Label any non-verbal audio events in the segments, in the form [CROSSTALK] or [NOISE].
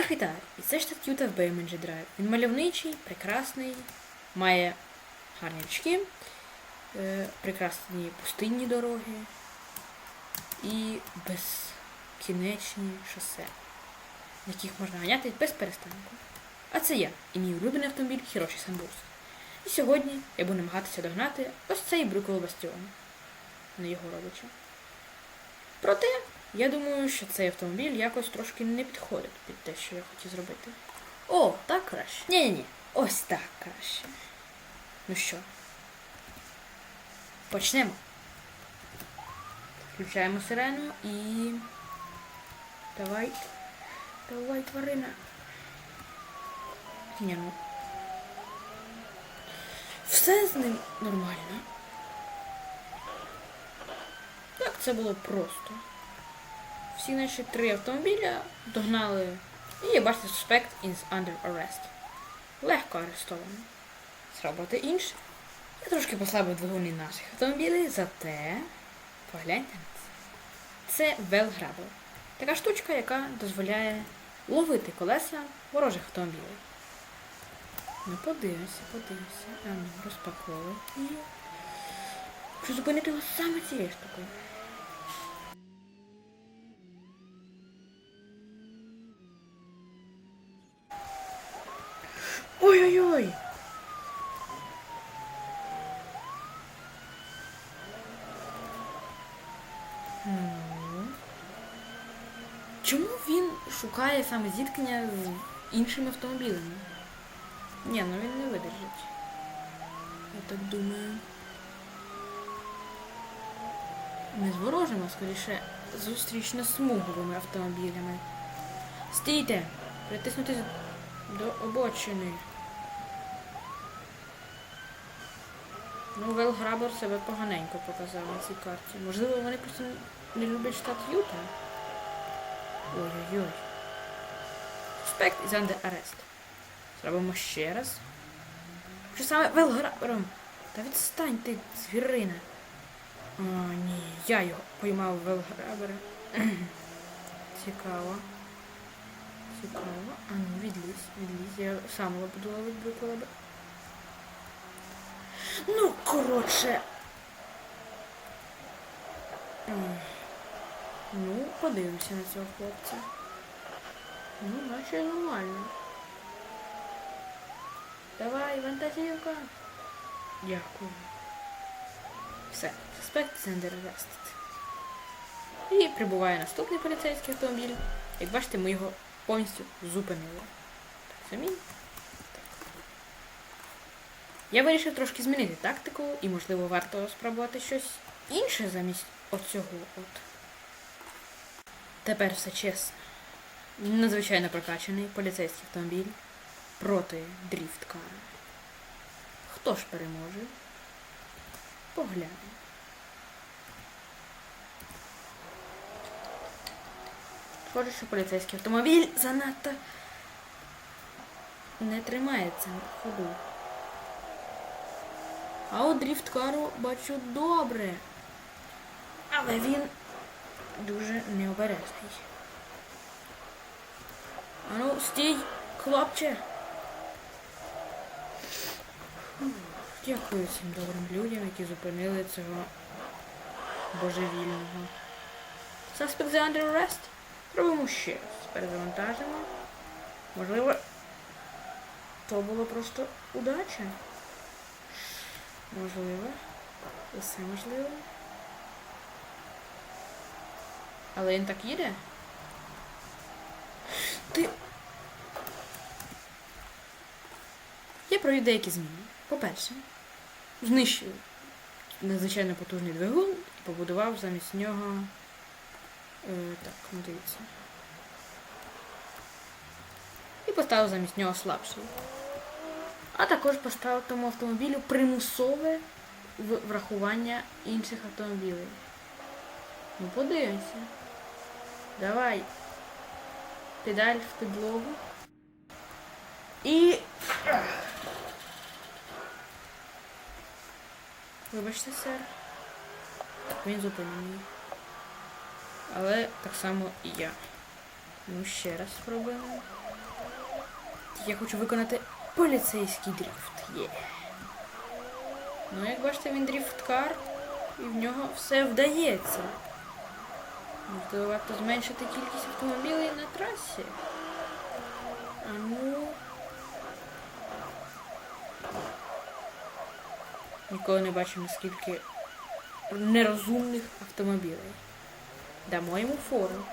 Всіх вітаю! І це штат Юта в BMG Drive. Він мальовничий, прекрасний, має гарні річки, е, прекрасні пустинні дороги і безкінечні шосе, на яких можна ганяти без перестанку. А це я і мій улюблений автомобіль Хіроші Санбурс. І сьогодні я буду намагатися догнати ось цей Брюковий бастіон на його родича. Проте, я думаю, що цей автомобіль якось трошки не підходить під те, що я хотів зробити. О, так краще. Ні-ні-ні, ось так краще. Ну що, почнемо. Включаємо сирену і. Давай. Давай, тварина. Ні, ну. Все з ним нормально. Так, це було просто. Всі наші три автомобіля догнали. І бачите, suspect is under arrest. Легко арестований. Спробувати інше. Я трошки послабив двигуни наших автомобілів, зате погляньте на це. Це велграбл. Така штучка, яка дозволяє ловити колеса ворожих автомобілів. Ну, подивимося, подивимося. А ну, розпаковуй. І... Хочу зупинити його саме цією штукою. Ой-ой-ой! Чому він шукає саме зіткнення з іншими автомобілями? Ні, ну він не видержить. Я так думаю. Не з ворожими, а скоріше зустрічно-смуговими автомобілями. Стійте! Притиснутись до обочини. Ну, Велграбор себе поганенько показав на цій карті. Можливо, вони просто не люблять штат Юта. Ой-ой-ой. Suspect is under arrest. Зробимо ще раз. Що саме Велграбором? Та відстань ти, звірина. О, ні, я його поймав Велграбора. [CLEARS THROAT] Цікаво. Цікаво. А ну, відлізь, відлізь. Я сам буду ловити бриколаби. Ну, коротше. Ну, подивимося на цього хлопця. Ну, наче нормально. Давай, вантажівка. Дякую. Все, suspect is under. І прибуває наступний поліцейський автомобіль. Як бачите, ми його повністю зупинили. Так, самі. Я вирішив трошки змінити тактику і, можливо, варто спробувати щось інше замість оцього от. Тепер все чесно. Надзвичайно прокачаний поліцейський автомобіль проти дріфткара. Хто ж переможе? Поглянемо. Схоже, що поліцейський автомобіль занадто не тримається на ходу. А у дріфткару бачу добре. Але він дуже необережний. Ану, стій, хлопче. Дякую цим добрим людям, які зупинили цього божевільного. Suspect is under arrest. Робимо ще раз. Перезавантажимо. Можливо, то було просто удача. Можливо. Усе можливо. Але він так їде? Ти. Я провів деякі зміни. По-перше, знищив надзвичайно потужний двигун і побудував замість нього. Е, так, ну дивіться. І поставив замість нього слабший. А також поставив тому автомобілю примусове врахування інших автомобілів. Ну, подивимося. Давай. Педаль в підлогу. І. Вибачте, сер. Він зупинений. Але так само і я. Ну, ще раз спробуємо. Я хочу виконати поліцейський дріфт. Є. Ну, як бачите, він дріфткар, і в нього все вдається. Можливо, варто зменшити кількість автомобілів на трасі. А ну. Ніколи не бачив наскільки нерозумних автомобілей. Дамо йому фору.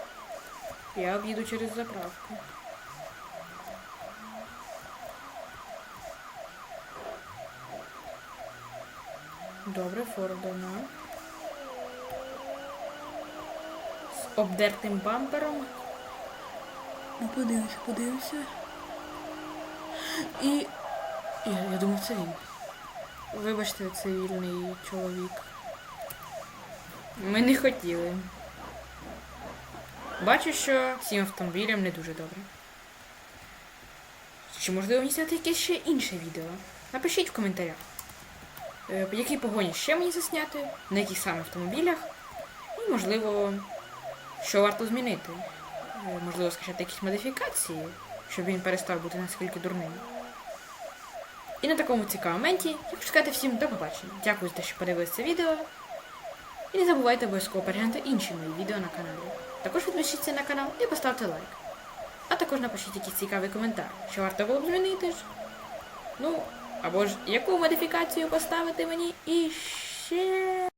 Я об'їду через заправку. Добре, фору дано. З обдертим бампером. Ну, подивимося, подивимося. І. Я, я думав, це він. Вибачте, цивільний чоловік. Ми не хотіли. Бачу, що цим автомобілям не дуже добре. Чи можливо мені зняти якесь ще інше відео? Напишіть в коментарях. Е, Які погоні ще мені засняти, на яких саме автомобілях, і можливо, що варто змінити. Е, Можливо, скачати якісь модифікації, щоб він перестав бути наскільки дурним. І на такому цікавому моменті я хочу сказати всім до побачення. Дякую за те, що подивилися це відео. І не забувайте обов'язково переглянути інші мої відео на каналі. Також підпишіться на канал і поставте лайк. А також напишіть якийсь цікавий коментар, що варто було б змінити. Ну, або ж яку модифікацію поставити мені і ще.